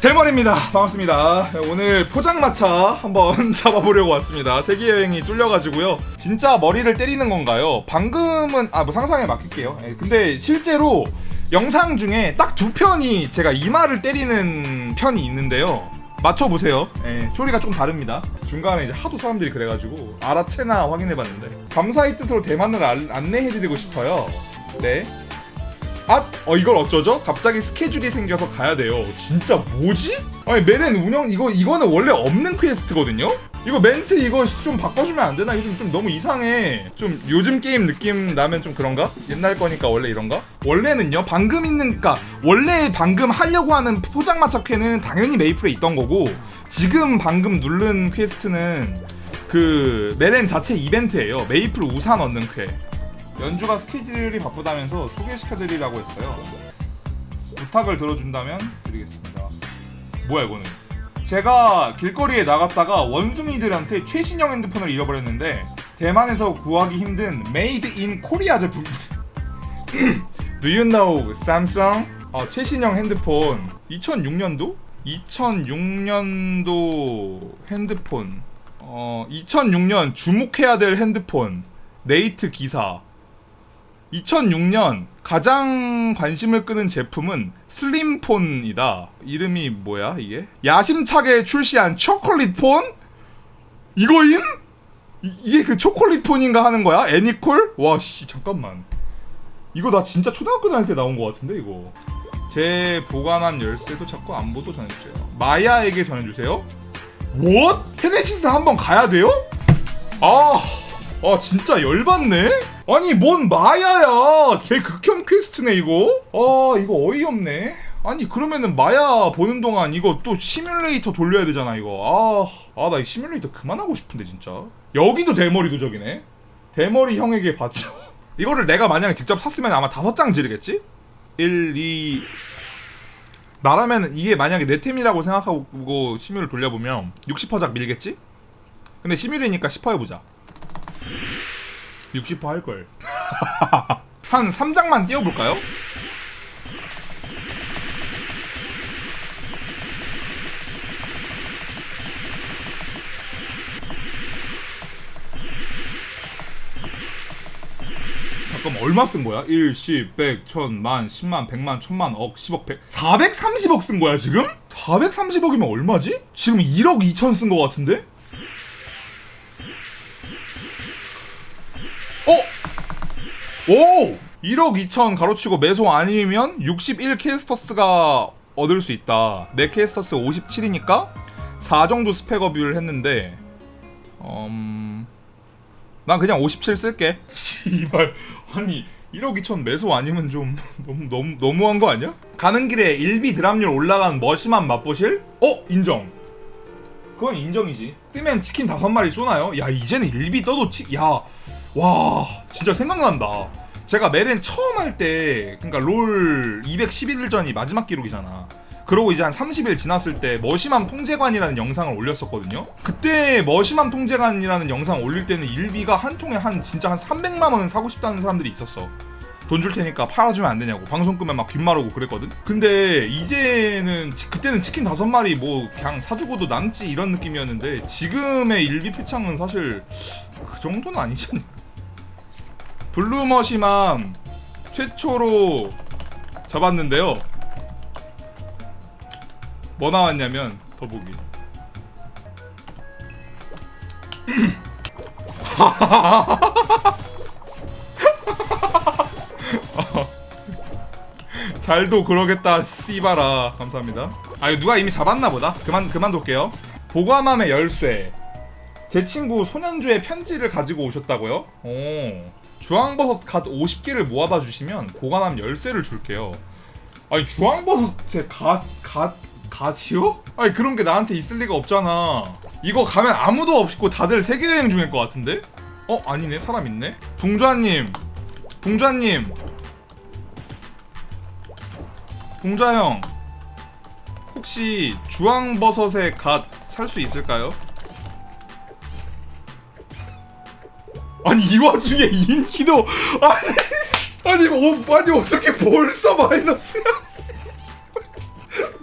대머리입니다. 반갑습니다. 오늘 포장마차 한번 잡아보려고 왔습니다. 세계여행이 뚫려가지고요. 진짜 머리를 때리는 건가요? 방금은, 아, 뭐 상상에 맡길게요. 예, 근데 실제로 영상 중에 딱 두 편이 제가 이마를 때리는 편이 있는데요. 맞춰보세요. 예, 소리가 좀 다릅니다. 중간에 이제 하도 사람들이 그래가지고 알아채나 확인해봤는데. 감사의 뜻으로 대만을 안- 안내해드리고 싶어요. 네. 아, 어 이걸 어쩌죠? 갑자기 스케줄이 생겨서 가야 돼요. 진짜 뭐지? 아니 메렌 운영 이거 이거는 원래 없는 퀘스트거든요. 이거 멘트 이거 좀 바꿔주면 안 되나? 좀, 좀 너무 이상해. 좀 요즘 게임 느낌 나면 좀 그런가? 옛날 거니까 원래 이런가? 원래는요 방금 있는 그니까 원래 방금 하려고 하는 포장마차 퀘는 당연히 메이플에 있던 거고 지금 방금 누른 퀘스트는 그 메렌 자체 이벤트예요. 메이플 우산 얻는 퀘. 연주가 스케줄이 바쁘다면서 소개시켜드리라고 했어요. 부탁을 들어준다면 드리겠습니다. 뭐야 이거는? 제가 길거리에 나갔다가 원숭이들한테 최신형 핸드폰을 잃어버렸는데 대만에서 구하기 힘든 메이드 인 코리아 제품. Do you know Samsung? 어, 최신형 핸드폰 2006년도? 2006년도 핸드폰. 어, 2006년 주목해야 될 핸드폰. 네이트 기사. 2006년 가장 관심을 끄는 제품은 슬림폰이다. 이름이 뭐야 이게? 야심차게 출시한 초콜릿 폰? 이거임? 이, 이게 그 초콜릿 폰인가 하는 거야? 애니콜? 와 씨 잠깐만. 이거 나 진짜 초등학교 다닐 때 나온 것 같은데 이거. 제 보관한 열쇠도 자꾸 안보도 전해주세요. 마야에게 전해주세요. 뭐? 헤네시스 한번 가야 돼요? 아. 아 진짜 열받네? 아니 뭔 마야야 걔 극혐 퀘스트네 이거? 아 이거 어이없네 아니 그러면은 마야 보는 동안 이거 또 시뮬레이터 돌려야 되잖아 이거 아아나 이 시뮬레이터 그만하고 싶은데 진짜 여기도 대머리 도적이네 대머리 형에게 받죠 이거를 내가 만약에 직접 샀으면 아마 다섯 장 지르겠지? 1, 2 나라면 이게 만약에 내 템이라고 생각하고 시뮬을 돌려보면 60%작 밀겠지? 근데 시뮬이니까 10% 해보자 60% 할걸. 한 3장만 띄워볼까요? 잠깐만 얼마 쓴 거야? 1, 10, 100, 1000, 만, 10만, 100만, 1000만, 억, 10억, 100 430억 쓴 거야 지금? 430억이면 얼마지? 지금 1억 2천 쓴 거 같은데? 오! 1억 2천 가로치고 매소 아니면 61 캐스터스가 얻을 수 있다. 내 캐스터스 57이니까 4 정도 스펙업을 했는데 음... 난 그냥 57 쓸게. 씨발. 아니 1억 2천 매소 아니면 좀 너무 너무 너무한 거 아니야? 가는 길에 일비 드랍률 올라간 머시만 맛보실? 어 인정. 그건 인정이지. 뜨면 치킨 다섯 마리 쏘나요? 야 이제는 일비 떠도 치. 야 와 진짜 생각난다. 제가 메렌 처음 할 때 그러니까 롤 211일전이 마지막 기록이잖아. 그러고 이제 한 30일 지났을 때 머시맘 통제관이라는 영상을 올렸었거든요. 그때 머시맘 통제관이라는 영상 올릴 때는 일비가 한 통에 한 진짜 한 300만 원 사고 싶다는 사람들이 있었어. 돈 줄 테니까 팔아주면 안 되냐고 방송 끄면 막 귓말하고 그랬거든. 근데 이제는 치- 그때는 치킨 다섯 마리 뭐 그냥 사주고도 남지 이런 느낌이었는데 지금의 일비 표창은 사실 그 정도는 아니지 않나 블루머시맘 최초로 잡았는데요. 뭐 나왔냐면 더보기. 잘도 그러겠다 씨바라 감사합니다. 아 누가 이미 잡았나 보다. 그만 그만둘게요. 보과맘의 열쇠. 제 친구 소년주의 편지를 가지고 오셨다고요? 오. 주황버섯 갓 50개를 모아다 주시면 보관함 열쇠를 줄게요. 아니 주황버섯에 갓, 갓, 갓이요? 아니 그런 게 나한테 있을 리가 없잖아. 이거 가면 아무도 없고 다들 세계여행 중일 것 같은데? 어? 아니네 사람 있네? 동주아님 동주아님 동주아 형 혹시 주황버섯에 갓 살 수 있을까요? 아니 이 와중에 인기도 아니 아니 뭐 아니 어떻게 벌써 마이너스야 씨.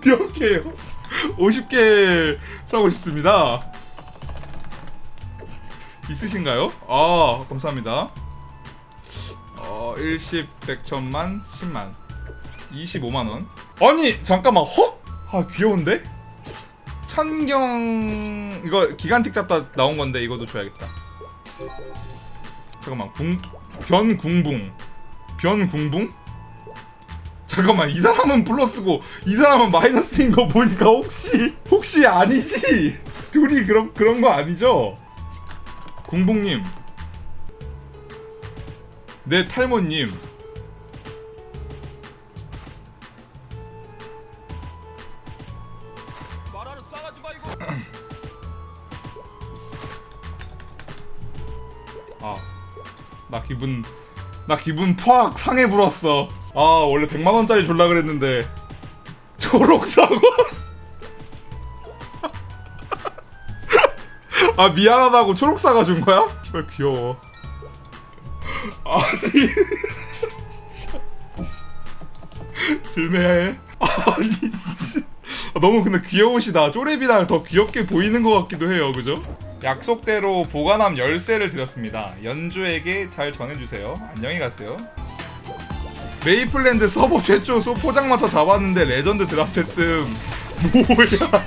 몇 개요? 50개 사고 싶습니다. 있으신가요? 아, 감사합니다. 어, 일십, 백천만, 십만. 25만 원. 아니, 잠깐만, 헉? 아, 귀여운데? 찬경, 이거 기간틱 잡다 나온 건데, 이것도 줘야겠다. 잠깐만, 궁, 변궁붕. 변궁붕? 잠깐만, 이 사람은 플러스고, 이 사람은 마이너스인 거 보니까 혹시, 혹시 아니지? 둘이 그런, 그런 거 아니죠? 궁붕님. 내 탈모님. 싸가지고 이거. 아, 나 기분, 나 기분 팍 상해 불었어. 아, 원래 100만원짜리 줄라 그랬는데. 초록 사과? 아, 미안하다고 초록 사과 준 거야? 정말 귀여워. 아니, 진짜. 질매해. 아니, 진짜. 아, 너무 근데 귀여우시다. 쪼레비랑 더 귀엽게 보이는 것 같기도 해요. 그죠? 약속대로 보관함 열쇠를 드렸습니다. 연주에게 잘 전해주세요. 안녕히 가세요. 메이플랜드 서버 최초 소 포장마차 잡았는데 레전드 드랍트 뜸. 뭐야?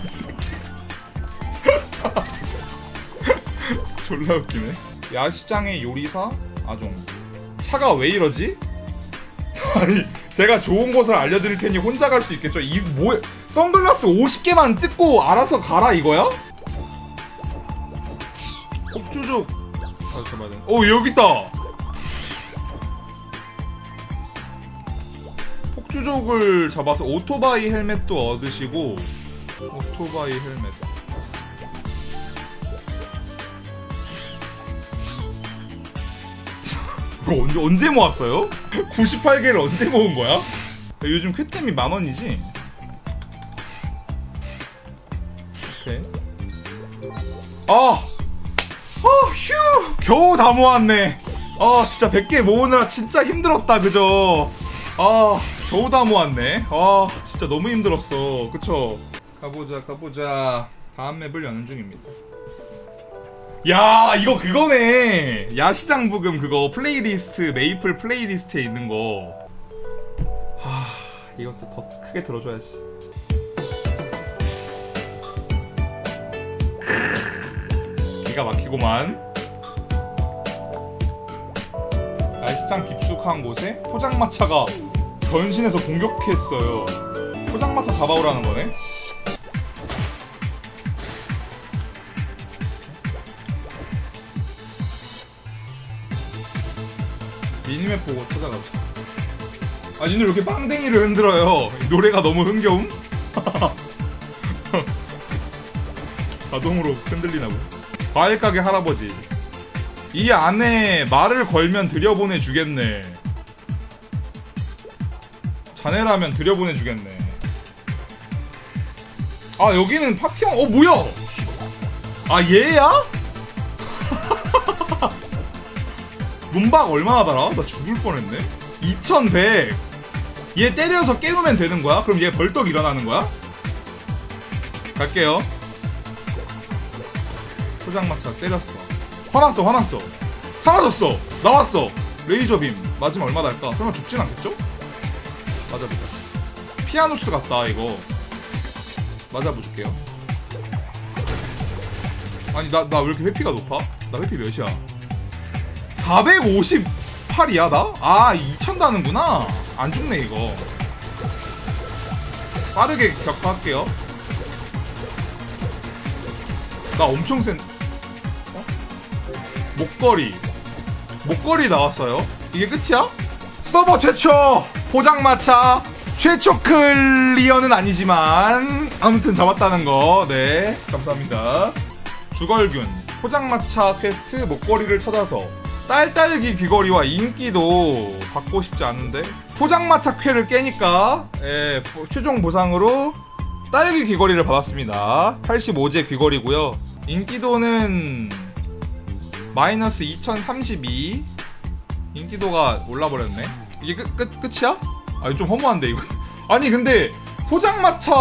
졸라 웃기네. 야시장의 요리사 아종. 차가 왜 이러지? 아니 제가 좋은 곳을 알려드릴 테니 혼자 갈 수 있겠죠? 이 뭐? 선글라스 50개만 뜯고 알아서 가라 이거야? 폭주족 아 잠깐만 오 여기 있다 폭주족을 잡아서 오토바이 헬멧도 얻으시고 오토바이 헬멧 이거 언제, 언제 모았어요? 98개를 언제 모은 거야? 요즘 쾌템이 만 원이지? 아! 아, 휴! 겨우 다 모았네. 아, 진짜 100개 모으느라 진짜 힘들었다, 그죠? 아, 겨우 다 모았네. 아, 진짜 너무 힘들었어. 그쵸? 가보자, 가보자. 다음 맵을 여는 중입니다. 야, 이거 그거네. 야시장 부금 그거 플레이리스트, 메이플 플레이리스트에 있는 거. 하, 이것도 더 크게 들어줘야지. 기가 막히고만. 야시장 깊숙한 곳에 포장마차가 변신해서 공격했어요. 포장마차 잡아오라는 거네. 미니맵 보고 찾아갑시다. 아, 니네 왜 이렇게 빵댕이를 흔들어요? 이 노래가 너무 흥겨움? 자동으로 흔들리나 보. 과일 가게 할아버지. 이 안에 말을 걸면 들여보내 주겠네. 자네라면 들여보내 주겠네. 아 여기는 파티원. 어 뭐야? 아 얘야? 문박 얼마나 달아? 나 죽을 뻔했네. 2100. 얘 때려서 깨우면 되는 거야? 그럼 얘 벌떡 일어나는 거야? 갈게요. 포장마차 때렸어. 화났어, 화났어. 사라졌어. 나왔어. 레이저 빔. 맞으면 얼마 날까? 설마 죽진 않겠죠? 맞아보자. 피아누스 같다, 이거. 맞아보실게요. 아니, 나, 나 왜 이렇게 회피가 높아? 나 회피 몇이야? 458이야, 나? 아, 2000 다는구나. 안 죽네, 이거. 빠르게 격파할게요. 나 엄청 센. 어? 목걸이. 목걸이 나왔어요. 이게 끝이야? 서버 최초 포장마차 최초 클리어는 아니지만 아무튼 잡았다는 거. 네, 감사합니다. 주걸균 포장마차 퀘스트 목걸이를 찾아서 딸딸기 귀걸이와 인기도 받고 싶지 않은데 포장마차 퀘를 깨니까 예, 보- 최종 보상으로 딸기 귀걸이를 받았습니다. 85제 귀걸이고요. 인기도는 마이너스 2032. 인기도가 올라버렸네. 이게 끝, 끝, 끝이야? 아니, 좀 허무한데, 이거. 아니, 근데 포장마차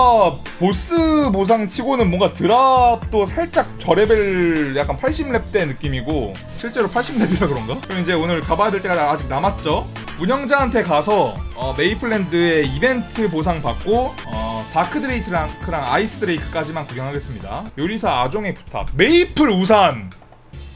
보스 보상 치고는 뭔가 드랍도 살짝 저레벨 약간 80렙 대 느낌이고 실제로 80렙이라 그런가? 그럼 이제 오늘 가봐야 될 때가 아직 남았죠? 운영자한테 가서 어, 메이플랜드의 이벤트 보상 받고 어, 다크 드레이크랑 아이스 드레이크까지만 구경하겠습니다. 요리사 아종의 부탁 메이플 우산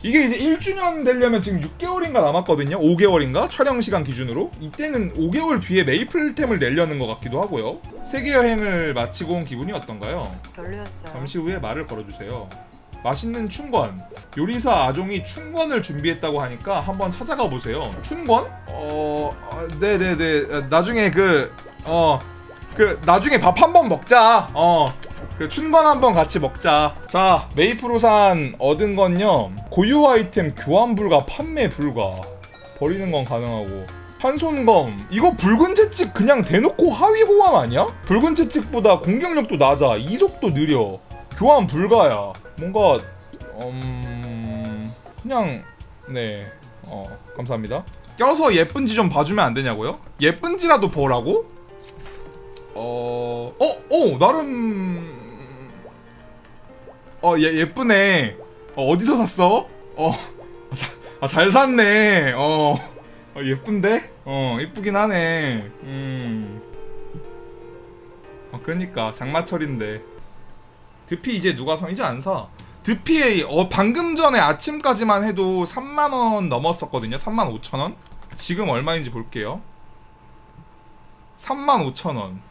이게 이제 1주년 되려면 지금 6개월인가 남았거든요. 5개월인가? 촬영 시간 기준으로. 이때는 5개월 뒤에 메이플템을 내려는 것 같기도 하고요. 세계 여행을 마치고 온 기분이 어떤가요? 별로였어요. 잠시 후에 말을 걸어주세요. 맛있는 춘권. 요리사 아종이 춘권을 준비했다고 하니까 한번 찾아가 보세요. 춘권? 어, 어, 네네네. 어, 나중에 그, 어, 그, 나중에 밥 한번 먹자. 어. 그 춘권 한번 같이 먹자. 자, 메이플우산 얻은 건요. 고유 아이템 교환 불가, 판매 불가. 버리는 건 가능하고. 한손검 이거 붉은 채찍 그냥 대놓고 하위 호환 아니야? 붉은 채찍보다 공격력도 낮아 이속도 느려 교환 불가야 뭔가 음 그냥 네 어 감사합니다 껴서 예쁜지 좀 봐주면 안 되냐고요? 예쁜지라도 보라고? 어... 어? 어 나름... 어 예, 예쁘네 어, 어디서 샀어? 어... 아, 잘 샀네 어... 어, 예쁜데? 어, 예쁘긴 하네. 음. 어, 그러니까 장마철인데. 드피 이제 누가 사? 이제 안 사. 드피 어 방금 전에 아침까지만 해도 3만 원 넘었었거든요. 3만 5천 원. 지금 얼마인지 볼게요. 3만 5천 원.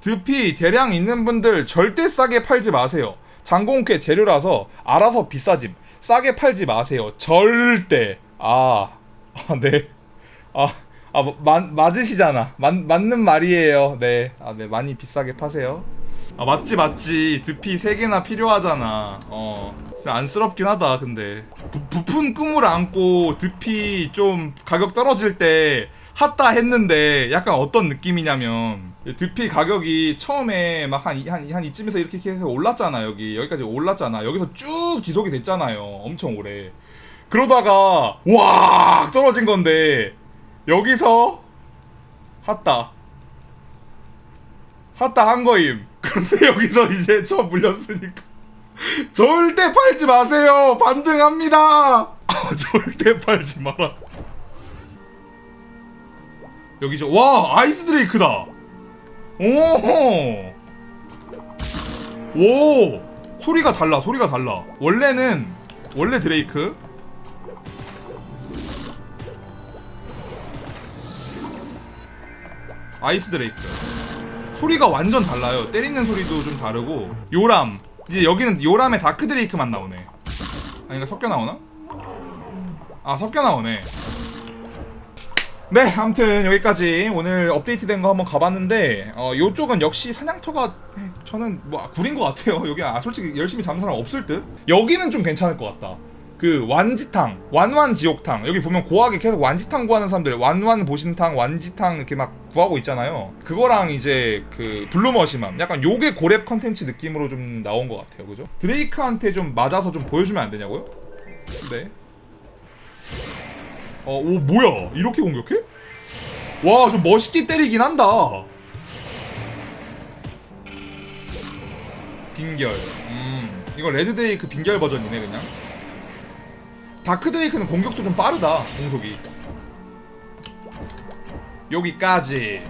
드피 대량 있는 분들 절대 싸게 팔지 마세요. 장공캐 재료라서 알아서 비싸짐. 싸게 팔지 마세요. 절대. 아, 아 네. 아, 아 마, 맞으시잖아. 맞, 맞는 말이에요. 네. 아, 네. 많이 비싸게 파세요. 아, 맞지, 맞지. 드피 3개나 필요하잖아. 어. 안쓰럽긴 하다, 근데. 부, 부푼 꿈을 안고 드피 좀 가격 떨어질 때 핫다 했는데 약간 어떤 느낌이냐면 드피 가격이 처음에 막한 한, 한 이쯤에서 이렇게 해서 올랐잖아 여기. 여기까지 올랐잖아. 여기서 쭉 지속이 됐잖아요 엄청 오래. 그러다가 와 떨어진 건데 여기서 핫다. 핫다 한 거임. 그런데 여기서 이제 저 물렸으니까. 절대 팔지 마세요. 반등합니다. 아, 절대 팔지 마라. 여기 저와 아이스 드레이크다 오호! 오! 소리가 달라 소리가 달라. 원래는 원래 드레이크? 아이스 드레이크. 소리가 완전 달라요. 때리는 소리도 좀 다르고. 요람. 이제 여기는 요람에 다크 드레이크만 나오네. 아닌가 섞여 나오나? 아 섞여 나오네 네, 아무튼 여기까지 오늘 업데이트된 거 한번 가봤는데 어 요쪽은 역시 사냥터가 네, 저는 뭐 구린 것 같아요. 여기 아 솔직히 열심히 잡는 사람 없을 듯. 여기는 좀 괜찮을 것 같다. 그 완지탕, 완완 지옥탕 여기 보면 고하게 계속 완지탕 구하는 사람들 완완 보신탕, 완지탕 이렇게 막 구하고 있잖아요. 그거랑 이제 그 블루머시맘 약간 요게 고렙 컨텐츠 느낌으로 좀 나온 것 같아요, 그죠? 드레이크한테 좀 맞아서 좀 보여주면 안 되냐고요? 네. 어, 오, 뭐야? 이렇게 공격해? 와, 좀 멋있게 때리긴 한다. 빈결. 음, 이거 레드데이크 빈결 버전이네, 그냥. 다크데이크는 공격도 좀 빠르다, 공속이. 여기까지.